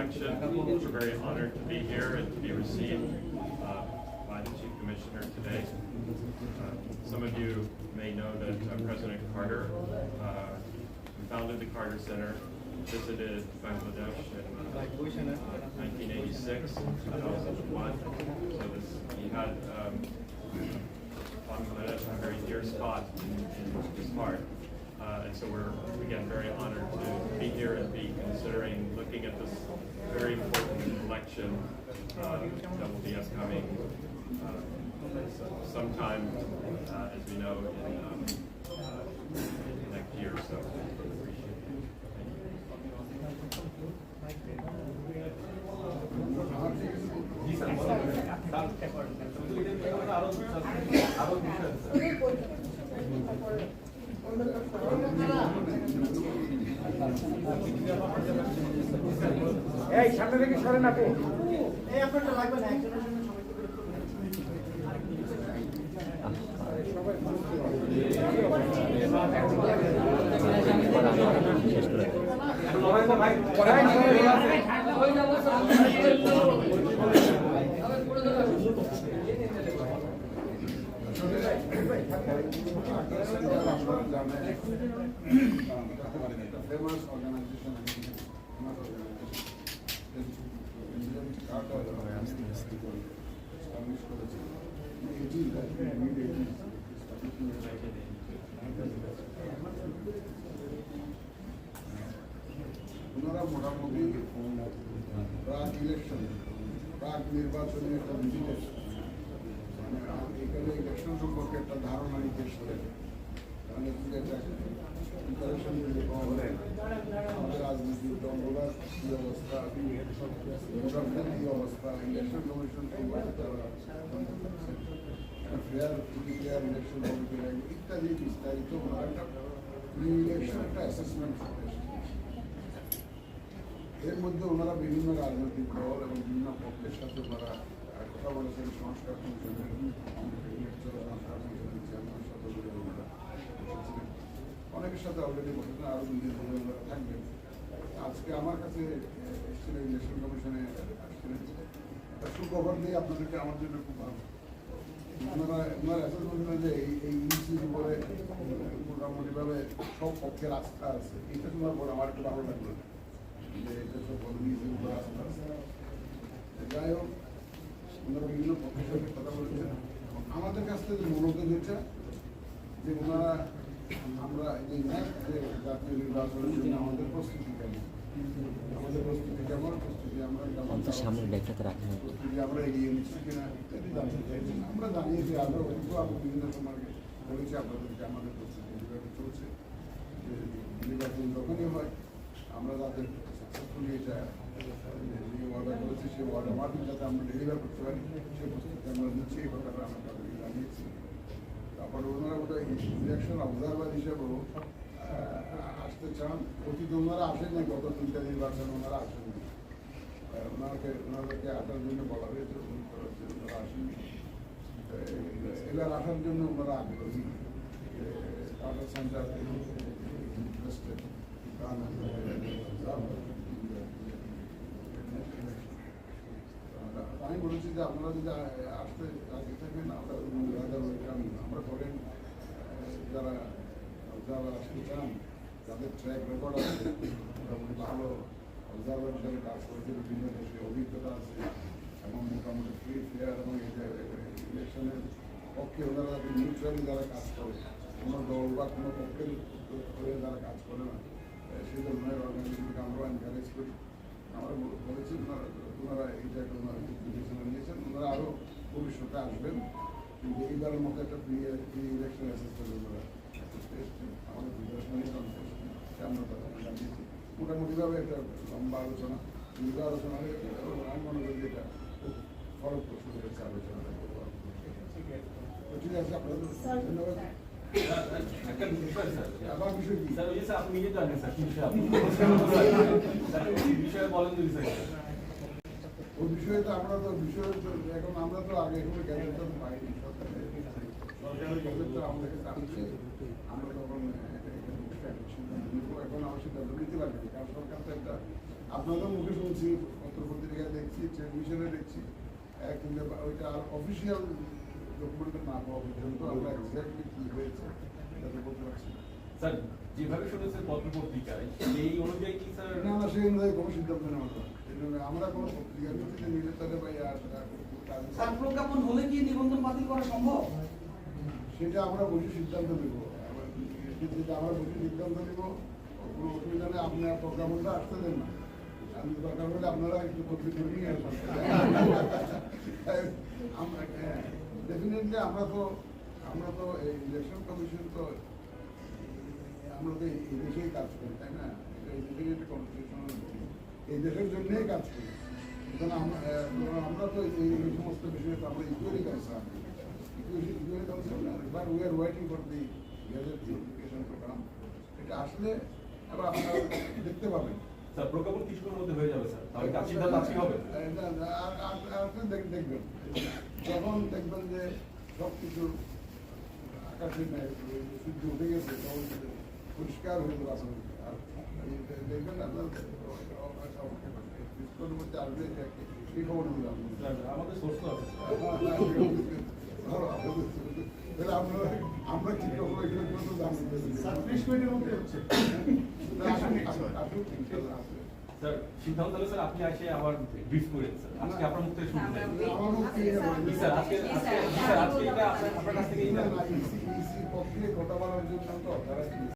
election. We're very honored to be here and to be received uh, by the Chief Commissioner today. Uh, Some of you may know that uh, President Carter, uh, who founded the Carter Center, visited Bangladesh in uh, 1986, 2001. So this, he had um, Bangladesh a very dear spot in his heart. Uh, and so we're, again, very honored to be here and be considering looking at this very important election uh, that will be upcoming uh, sometime, uh, এই সামনে থেকে সরেন আপু এই আপনারটা লাগবে না একজনের জন্য সবাই করে ফেমাস অর্গানাইজেশন ওনারা মোটামুটি প্রাক ইলেকশন প্রাক নির্বাচনী একটা ভিজিট মানে এখানে ইলেকশন সম্পর্কে একটা ধারণা নিতে এসেছিলেন মানে একটা পাওয়া যায় আমাদের রাজনীতির দলগুলার কি অবস্থা ভোটারদের কি অবস্থা election commission fair fair election commission ইত্যাদি বিস্তারিত ইলেকশন একটা অ্যাসেসমেন্ট এর মধ্যে ওনারা বিভিন্ন রাজনৈতিক দল এবং বিভিন্ন পক্ষের সাথে ওনারা কথা বলেছেন সংস্কার কমিশনের সংস্কার কমিশনের অনেকের সাথে অলরেডি বসেছেন, আরও দুই দিন ধরে ওনারা থাকবেন। আজকে আমার কাছে এসেছিলেন ইলেকশন কমিশনে আসছিলেন। একটা সুখবর দিয়ে আপনাদেরকে আমার জন্য খুব ভালো। ওনারা ওনারা অ্যাসেসমেন্ট যে এই এই ইস্যুর উপরে মোটামুটিভাবে সব পক্ষের আস্থা আছে। এইটা শোনার পর আমার একটু ভালো লাগল যে এটা সব ইস্যুর উপরে আস্থা আছে। যাই হোক, ওনারা বিভিন্ন পক্ষের সাথে কথা বলেছেন। আমাদের কাছ থেকে মূলত যেটা যে ওনারা আমরা এই জাতীয় নির্বাচনের জন্য আমাদের প্রস্তুতি কেমন? আমাদের প্রস্তুতি কেমন? প্রস্তুতি আমরা রাখেন আর কি। প্রস্তুতি আমরা এগিয়ে নিচ্ছি কিনা ইত্যাদি জানতে চাইছেন আমরা জানিয়েছি আমরা কিন্তু আমরা বিভিন্ন সময় বলেছি আপনাদেরকে আমাদের প্রস্তুতি যেভাবে চলছে নির্বাচন যখনই হয় আমরা যাতে সাকসেসফুলি এটা যে অর্ডার করেছি সেই অর্ডার মাফিক যাতে আমরা ডেলিভার করতে পারি সেই প্রস্তুতি আমরা নিচ্ছি এই আমরা তাদেরকে জানিয়েছি তারপরে ওনারা ওটা ইলেকশন অবজারভার হিসেবেও আসতে চান। অতীত ওনারা আসেন না গত তিনটা নির্বাচন ওনারা আসেন ওনাকে, ওনাদেরকে আসার জন্য বলা হয়েছে ওনারা আসেনি এবার আসার জন্য ওনারা আগ্রহী। Tata centre interested. আমি বলেছি যে আপনারা যদি আসতে রাজি থাকেন, আমরা আমরা করেন। যারা যারা আসতে চান যাদের ট্র্যাক রেকর্ড আছে, মোটামুটি ভালো অবজারভার হিসাবে কাজ করেছে, বিভিন্ন দেশে অভিজ্ঞতা আছে, এবং মোটামুটি ফ্রি ফেয়ার এবং ইলেকশনের পক্ষে ওনারা নিউট্রালি যারা কাজ করে, কোনো দল বা কোনো পক্ষের হয়ে যারা কাজ করে না সেই ধরনের অর্গানাইজেশনকে আমরা এনকারেজ করি। আমরা বল- বলেছি ওনারা এইটা ওনারা বিবেচনা নিয়েছেন, ওনারা আরও ভবিষ্যতে আসবেন। কিন্তু এইবারের মতো একটা প্রি ইলেকশন অ্যাসেস করে ওনারা এসছেন। আমাদের প্রিপারেশন নিয়ে কনফারেন্স আমরা তাদের জানিয়েছি মোটামুটিভাবে একটা লম্বা আলোচনা। দীর্ঘ আলোচনা হয়েছে এবং আমি মনে করি এটা খুব ফলপ্রসূ হয়েছে আলোচনাটা তো ঠিক আছে আপনাদের ধন্যবাদ। বিষয় তো আমরা তো বিষয় এখন আমরা তো আগে এগুলো গ্যাজেট তো পাইনি। সরকারের সরকারের তো আমাদেরকে আমরা তখন এটা- এটা বিষয়ে একটা সিদ্ধান্ত নিবো। এখন আমার সিদ্ধান্ত নিতে লাগবে কারণ সরকার তো একটা আপনাদের মুখে শুনছি পত্র পত্রিকায় দেখছি টেলিভিশনে দেখছি কিন্তু ওইটা অফিসিয়াল ডকুমেন্ট না পাওয়া পর্যন্ত আমরা এক্স্যাক্টলি কি হয়েছে যাতে বলতে পারছি না। স্যার যেভাবে শুনেছেন পত্রপত্রিকায় এই অনুযায়ী কি স্যার? না না সেই অনুযায়ী কোনো সিদ্ধান্ত নেওয়া আমরা কোনো পত্রিকার আর আর স্যার প্রজ্ঞাপন হলে কি নিবন্ধন বাতিল করা সম্ভব? সেটা আমরা বসে সিদ্ধান্ত নেব। যেটা আমরা বসে সিদ্ধান্ত নেব কোনো অসুবিধা নেই। আপনার প্রোগ্রামটা আসতে দেন না। আমি দরকার হলে আপনারা একটু পত্রিকা নিয়ে ডেফিনেটলি আমরা তো আমরা তো এই ইলেকশন কমিশন তো, আমরা তো এই দেশেই কাজ করি, তাই না? এই দেশের জন্যই কাজ করি। আমরা তো এই সমস্ত বিষয়ে আমরা equally concern equally concern but we are waiting for the gazette notification programme এটা আসলে আবার আপনারা দেখতে পাবেন স্যার প্রজ্ঞাপন কিছুক্ষণের মধ্যে হয়ে যাবে স্যার তাহলে কাজ সিদ্ধান্ত আজকে হবে আহ, না, না, আর- আর- আর একটু দেখ- দেখবেন যখন দেখবেন যে সব কিছু আকাশে সূর্য উঠে গেছে তখন পরিষ্কার হয়ে যাবে আসলে আর দেখবেন আপনার আমাদের সোর্স আছে তাহলে আমরা আমরা কি খবর এগুলো কিন্তু জানতে স্যার মিনিটের মধ্যে হচ্ছে। আসুন আসুন আসুন ইনশাআল্লাহ আসুন স্যার সিদ্ধান্ত হলে স্যার আপনি এসে আবার ব্রিফ করেন স্যার। আজকে আপনার মুখ থেকে শুনতে চাই। স্যার আজকে স্যার। আজকে এটা আপনার কাছ থেকে পক্ষে কথা বলার জন্য তো